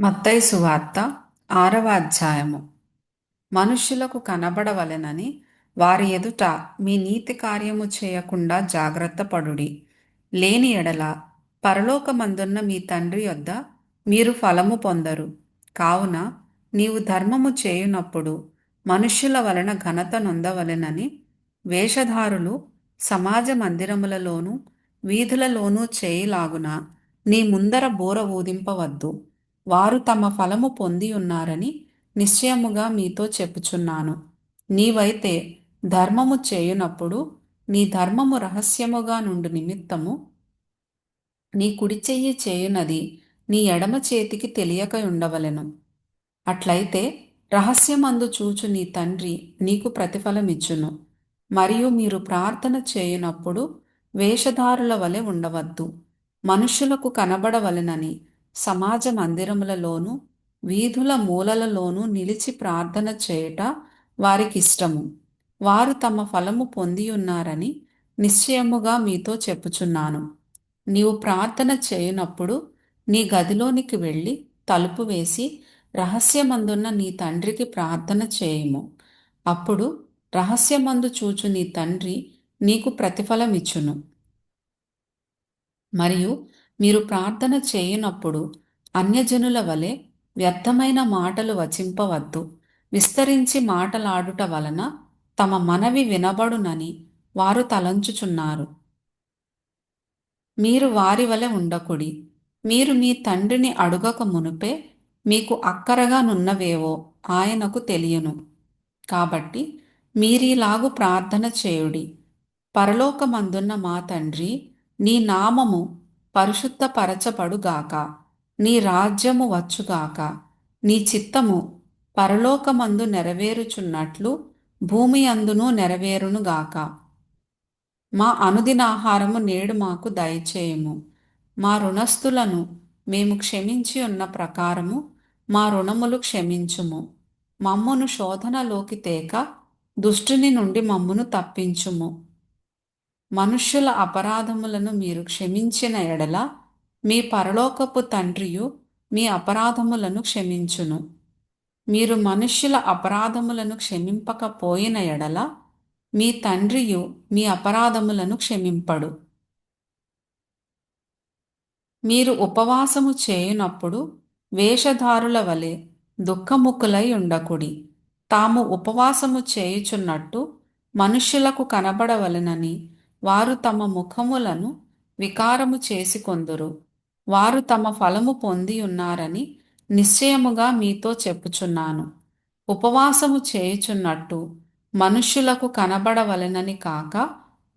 మత్తయి సువార్త ఆరవ అధ్యాయము. మనుష్యులకు కనబడవలెనని వారి ఎదుట మీ నీతి కార్యము చేయకుండా జాగ్రత్త పడుడి. లేని ఎడల పరలోకమందున్న మీ తండ్రి యొద్ద మీరు ఫలము పొందరు. కావున నీవు ధర్మము చేయునప్పుడు మనుష్యుల వలన ఘనత నొందవలెనని వేషధారులు సమాజ మందిరములలోనూ వీధులలోనూ చేయిలాగున నీ ముందర బోర ఊదింపవద్దు. వారు తమ ఫలము పొంది ఉన్నారని నిశ్చయముగా మీతో చెప్పుచున్నాను. నీవైతే ధర్మము చేయునప్పుడు నీ ధర్మము రహస్యముగా నుండి నిమిత్తము నీ కుడి చెయ్యి చేయునది నీ ఎడమ చేతికి తెలియక ఉండవలెను. అట్లయితే రహస్యమందు చూచు నీ తండ్రి నీకు ప్రతిఫలమిచ్చును. మరియు మీరు ప్రార్థన చేయునప్పుడు వేషధారుల వలె ఉండవద్దు. మనుషులకు కనబడవలెనని సమాజ మందిరములలోనూ వీధుల మూలలలోనూ నిలిచి ప్రార్థన చేయుట వారికిష్టము. వారు తమ ఫలము పొంది ఉన్నారని నిశ్చయముగా మీతో చెప్పుచున్నాను. నీవు ప్రార్థన చేయునప్పుడు నీ గదిలోనికి వెళ్ళి తలుపు వేసి రహస్యమందున్న నీ తండ్రికి ప్రార్థన చేయుము. అప్పుడు రహస్యమందు చూచు నీ తండ్రి నీకు ప్రతిఫలమిచ్చును. మరియు మీరు ప్రార్థన చేయునప్పుడు అన్యజనుల వలె వ్యర్థమైన మాటలు వచింపవద్దు. విస్తరించి మాటలాడుట వలన తమ మనవి వినబడునని వారు తలంచుచున్నారు. మీరు వారి వలె ఉండకుడి. మీరు మీ తండ్రిని అడుగక మునుపే మీకు అక్కరగా నున్నవేవో ఆయనకు తెలియను. కాబట్టి మీరీలాగు ప్రార్థన చేయుడి. పరలోకమందున్న మా తండ్రి నీ నామము పరిశుద్ధపరచబడుగాక. నీ రాజ్యము వచ్చుగాక. నీ చిత్తము పరలోకమందు నెరవేరుచున్నట్లు భూమి అందును నెరవేరునుగాక. మా అనుదినాహారము నేడు మాకు దయచేయము. మా రుణస్థులను మేము క్షమించి ఉన్న ప్రకారము మా రుణములు క్షమించుము. మమ్మును శోధనలోకి తేక దుష్టుని నుండి మమ్మును తప్పించుము. మనుష్యుల అపరాధములను మీరు క్షమించిన ఎడల మీ పరలోకపు తండ్రియు మీ అపరాధములను క్షమించును. మీరు మనుష్యుల అపరాధములను క్షమింపకపోయిన ఎడల మీ తండ్రియు మీ అపరాధములను క్షమింపడు. మీరు ఉపవాసము చేయునప్పుడు వేషధారుల వలె దుఃఖముఖులై ఉండకుడి. తాము ఉపవాసము చేయుచున్నట్టు మనుష్యులకు కనబడవలనని వారు తమ ముఖములను వికారము చేసుకొందురు. వారు తమ ఫలము పొంది ఉన్నారని నిశ్చయముగా మీతో చెప్పుచున్నాను. ఉపవాసము చేయుచున్నట్టు మనుష్యులకు కనబడవలెనని కాక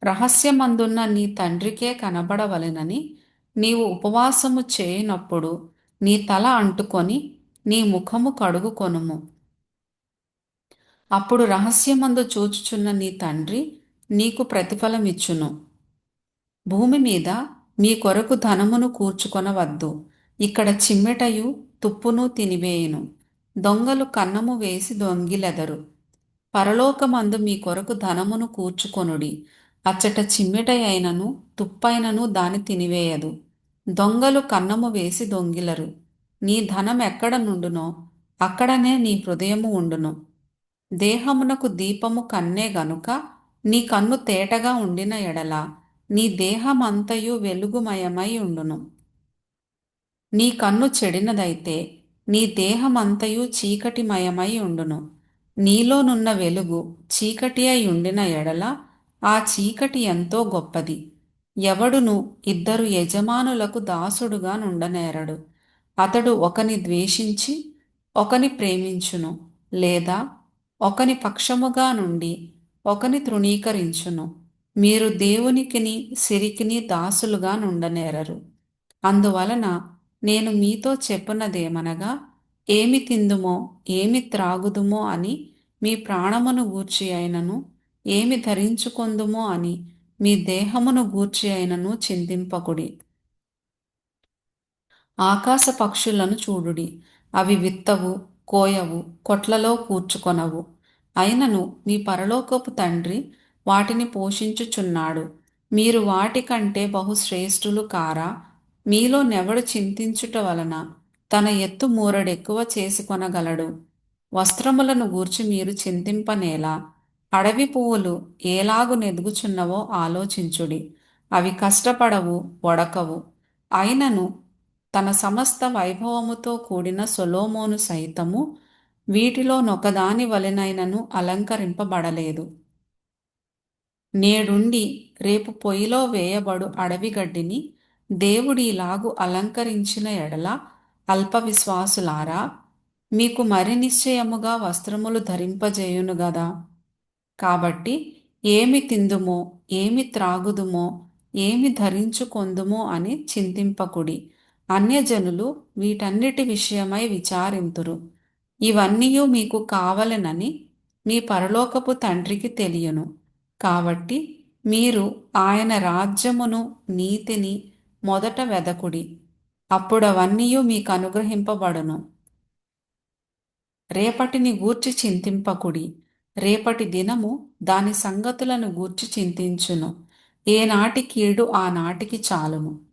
రహస్యమందున్న నీ తండ్రికే కనబడవలెనని నీవు ఉపవాసము చేయనప్పుడు నీ తల అంటుకొని నీ ముఖము కడుగుకొనుము. అప్పుడు రహస్యమందు చూచుచున్న నీ తండ్రి నీకు ప్రతిఫలమిచ్చును. భూమి మీద మీ కొరకు ధనమును కూర్చుకొనవద్దు. ఇక్కడ చిమ్మెటయు తుప్పును తినివేయును. దొంగలు కన్నము వేసి దొంగిలెదరు. పరలోకమందు మీ కొరకు ధనమును కూర్చుకొనుడి. అచ్చట చిమ్మెట అయినను తుప్పైనను దాని తినివేయదు. దొంగలు కన్నము వేసి దొంగిలరు. నీ ధనం ఎక్కడ నుండునో అక్కడనే నీ హృదయము ఉండును. దేహమునకు దీపము కన్నే గనుక నీ కన్ను తేటగా ఉండిన ఎడల నీ దేహమంతయు వెలుగుమయమై ఉండును. నీ కన్ను చెడినదైతే నీ దేహమంతయు చీకటిమయమై ఉండును. నీలోనున్న వెలుగు చీకటి అయి ఉండిన ఎడల ఆ చీకటి ఎంతో గొప్పది. ఎవడును ఇద్దరు యజమానులకు దాసుడుగా నుండనేరడు. అతడు ఒకని ద్వేషించి ఒకని ప్రేమించును లేదా ఒకని పక్షముగా నుండి ఒకని తృణీకరించును. మీరు దేవునికిని సిరికిని దాసులుగా నుండనేరరు. అందువలన నేను మీతో చెప్పున్నదేమనగా ఏమి తిందుమో ఏమి త్రాగుదుమో అని మీ ప్రాణమును గూర్చి అయినను ఏమి ధరించుకొందుమో అని మీ దేహమును గూర్చి అయినను చింతింపకుడి. ఆకాశ పక్షులను చూడుడి. అవి విత్తవు కోయవు కొట్లలో కూర్చుకొనవు. అయినను మీ పరలోకపు తండ్రి వాటిని పోషించుచున్నాడు. మీరు వాటికంటే బహుశ్రేష్ఠులు కారా? మీలో నెవడు చింతించుట వలన తన ఎత్తు మూరడెక్కువ చేసుకొనగలడు. వస్త్రములను గూర్చి మీరు చింతింపనేలా? అడవి పువ్వులు ఏలాగు నెదుగుచున్నవో ఆలోచించుడి. అవి కష్టపడవు వడకవు. అయినను తన సమస్త వైభవముతో కూడిన సొలోమోను సైతము వీటిలో నొకదాని వలెనైనను అలంకరింపబడలేదు. నేడుండి రేపు పొయ్యిలో వేయబడు అడవిగడ్డిని దేవుడిలాగు అలంకరించిన ఎడల అల్పవిశ్వాసులారా మీకు మరి నిశ్చయముగా వస్త్రములు ధరింపజేయును గదా? కాబట్టి ఏమి తిందుమో ఏమి త్రాగుదుమో ఏమి ధరించుకొందుమో అని చింతింపకుడి. అన్యజనులు వీటన్నిటి విషయమై విచారింతురు. ఇవన్నీ మీకు కావలనని మీ పరలోకపు తండ్రికి తెలియను. కాబట్టి మీరు ఆయన రాజ్యమును నీతిని మొదట వెదకుడి. అప్పుడవన్నీ మీకు అనుగ్రహింపబడును రేపటిని గూర్చి చింతింపకుడి. రేపటి దినము దాని సంగతులను గూర్చి చింతించును. ఏనాటి కీడు ఆనాటికి చాలును